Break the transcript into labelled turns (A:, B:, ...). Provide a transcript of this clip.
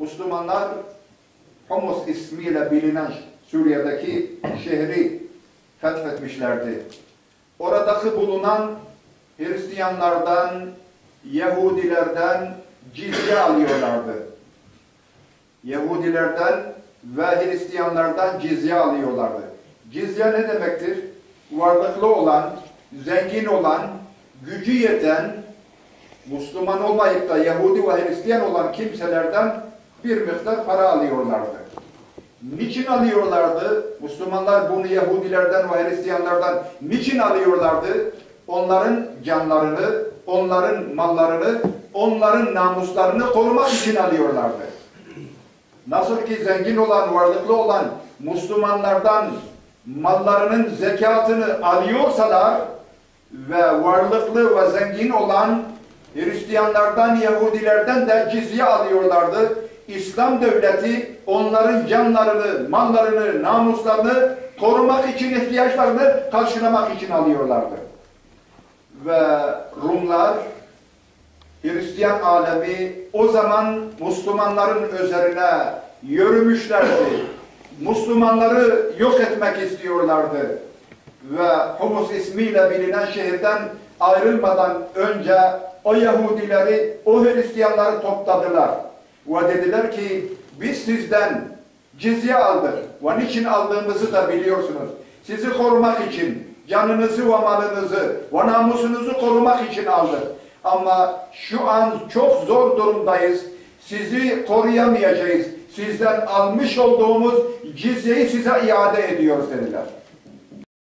A: Müslümanlar Homs ismiyle bilinen Suriye'deki şehri fethetmişlerdi. Oradaki bulunan Hristiyanlardan, Yahudilerden cizye alıyorlardı. Yahudilerden ve Hristiyanlardan cizye alıyorlardı. Cizye ne demektir? Varlıklı olan, zengin olan, gücü yeten, Müslüman olmayıp da Yahudi ve Hristiyan olan kimselerden bir miktar para alıyorlardı. Niçin alıyorlardı? Müslümanlar bunu Yahudilerden ve Hristiyanlardan niçin alıyorlardı? Onların canlarını, onların mallarını, onların namuslarını korumak için alıyorlardı. Nasıl ki zengin olan, varlıklı olan Müslümanlardan mallarının zekatını alıyorsalar ve varlıklı ve zengin olan Hristiyanlardan, Yahudilerden de cizye alıyorlardı. İslam devleti onların canlarını, mallarını, namuslarını korumak için ihtiyaçlarını karşılamak için alıyorlardı. Ve Rumlar, Hristiyan alemi o zaman Müslümanların üzerine yürümüşlerdi. Müslümanları yok etmek istiyorlardı. Ve Humus ismiyle bilinen şehirden ayrılmadan önce o Yahudileri, o Hristiyanları topladılar. Ve dediler ki biz sizden cizye aldık. Ve niçin aldığımızı da biliyorsunuz. Sizi korumak için, canınızı ve malınızı ve namusunuzu korumak için aldık. Ama şu an çok zor durumdayız. Sizi koruyamayacağız. Sizden almış olduğumuz cizyeyi size iade ediyoruz dediler.